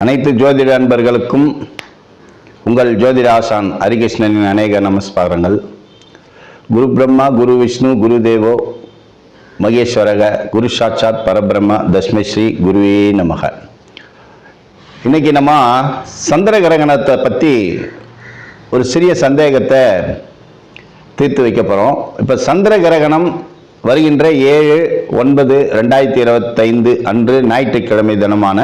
அனைத்து ஜோதிட அன்பர்களுக்கும் உங்கள் ஜோதிட ஆசான் ஹரிகிருஷ்ணனின் அநேக நமஸ்காரங்கள். குரு பிரம்மா குரு விஷ்ணு குரு தேவோ மகேஸ்வரக குரு சாட்சாத் பரபிரம்மா தஸ்மஸ்ரீ குருவே நமக. இன்னைக்கு நம்ம சந்திர கிரகணத்தை பற்றி ஒரு சிறிய சந்தேகத்தை தீர்த்து வைக்க போகிறோம் இப்போ சந்திர கிரகணம் வருகின்ற ஏழு ஒன்பது ரெண்டாயிரத்தி இருபத்தைந்து அன்று ஞாயிற்றுக்கிழமை தினமான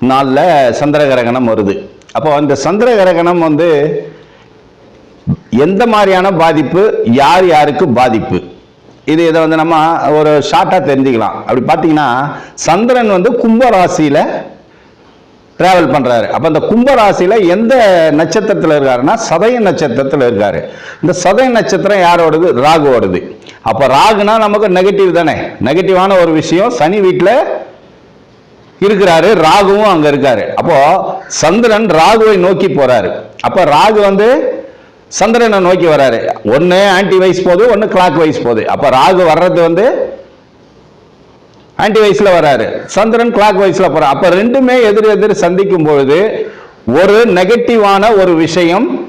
நாளில் சந்திர கிரகணம் வருது. அப்போ அந்த சந்திர கிரகணம் வந்து எந்த மாதிரியான பாதிப்பு யார் யாருக்கு பாதிப்பு? இது இதை வந்து நம்ம ஒரு ஷார்ட்டாக தெரிஞ்சுக்கலாம். அப்படி பார்த்தீங்கன்னா சந்திரன் வந்து கும்பராசியில் ட்ராவல் பண்ணுறாரு அப்போ இந்த கும்பராசியில் எந்த நட்சத்திரத்தில் இருக்காருன்னா சதய நட்சத்திரத்தில் இருக்காரு. இந்த சதய நட்சத்திரம் யாரோடது? ராகுவோடது. அப்போ ராகுனா நமக்கு நெகட்டிவ் தானே. நெகட்டிவான ஒரு விஷயம் சனி வீட்டில் இருக்கிறாரு ராகுவும் அங்க இருக்காரு. அப்போ சந்திரன் ராகுவை நோக்கி போறாரு. அப்ப ராகு வந்து சந்திரனை நோக்கி வராரு. ஒன்னு ஆன்டி வைஸ் போகுது ஒன்னு கிளாக் வைஸ் போகுது. அப்ப ராகு வர்றது வந்து ஆன்டி வைஸ்ல வராரு. சந்திரன் கிளாக் வைஸ்ல போறாரு. அப்ப ரெண்டுமே எதிர் எதிர் சந்திக்கும் பொழுது ஒரு நெகட்டிவான ஒரு விஷயம்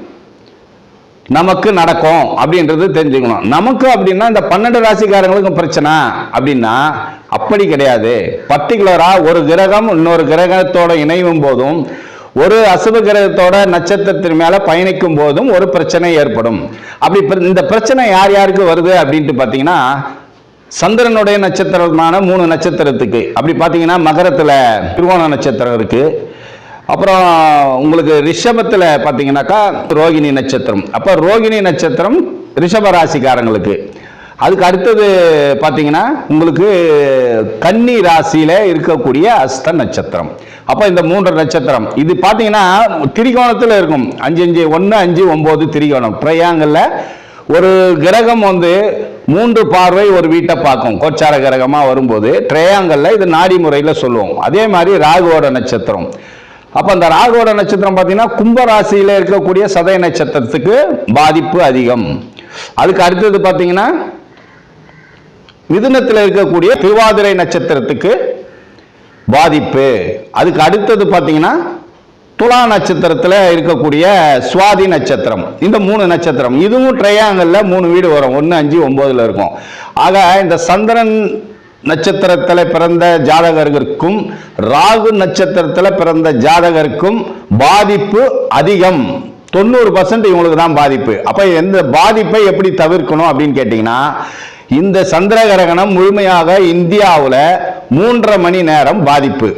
நமக்கு நடக்கும் அப்படின்றது தெரிஞ்சுக்கணும். நமக்கு அப்படின்னா இந்த பன்னெண்டு ராசிக்காரங்களுக்கும் பிரச்சனை. அப்படின்னா அப்படி கிடையாது. பர்டிகுலரா ஒரு கிரகம் இன்னொரு கிரகத்தோட இணையும் போதும் ஒரு அசுப கிரகத்தோட நட்சத்திரத்தின் மேல பயணிக்கும் போதும் ஒரு பிரச்சனை ஏற்படும். அப்படி பிர- இந்த பிரச்சனை யார் யாருக்கு வருது அப்படின்ட்டு பார்த்தீங்கன்னா சந்திரனுடைய நட்சத்திரமான மூணு நட்சத்திரத்துக்கு. அப்படி பார்த்தீங்கன்னா மகரத்துல திருவோண நட்சத்திரம் இருக்கு. அப்புறம் உங்களுக்கு ரிஷபத்தில் பார்த்தீங்கன்னாக்கா ரோகிணி நட்சத்திரம். அப்போ ரோகிணி நட்சத்திரம் ரிஷப ராசிக்காரங்களுக்கு. அதுக்கு அடுத்தது பார்த்தீங்கன்னா உங்களுக்கு கன்னி ராசியில் இருக்கக்கூடிய அஸ்த நட்சத்திரம். அப்போ இந்த மூன்று நட்சத்திரம். இது பார்த்தீங்கன்னா திரிகோணத்தில் இருக்கும். அஞ்சு அஞ்சு ஒன்று அஞ்சு ஒம்பது திரிகோணம். ட்ரையாங்கல்ல ஒரு கிரகம் வந்து மூன்று பார்வை ஒரு வீட்டை பார்க்கும். கோச்சார கிரகமாக வரும்போது ட்ரையாங்கல்ல இது நாடி முறையில் சொல்லுவோம். அதே மாதிரி ராகுவோட நட்சத்திரம். அப்போ அந்த ராகுவோட நட்சத்திரம் பார்த்தீங்கன்னா கும்பராசியில் இருக்கக்கூடிய சதய நட்சத்திரத்துக்கு பாதிப்பு அதிகம். அதுக்கு அடுத்தது பார்த்தீங்கன்னா மிதுனத்தில் இருக்கக்கூடிய திருவாதிரை நட்சத்திரத்துக்கு பாதிப்பு. அதுக்கு அடுத்தது பார்த்தீங்கன்னா துலா நட்சத்திரத்தில் இருக்கக்கூடிய சுவாதி நட்சத்திரம். இந்த மூணு நட்சத்திரம் இதுவும் ட்ரையாங்கல்ல மூணு வீடு வரும். ஒன்று அஞ்சு ஒம்போதுல இருக்கும். ஆக இந்த சந்திரன் நட்சத்திரத்தில் பிறந்த ஜாதகர்களுக்கும் ராகு நட்சத்திரத்தில் பிறந்த ஜாதகருக்கும் பாதிப்பு அதிகம். தொண்ணூறு பர்சன்ட் இவங்களுக்கு தான் பாதிப்பு. அப்போ எந்த பாதிப்பை எப்படி தவிர்க்கணும் அப்படின்னு கேட்டிங்கன்னா இந்த சந்திர கிரகணம் முழுமையாக இந்தியாவில் மூன்றரை மணி நேரம் பாதிப்பு.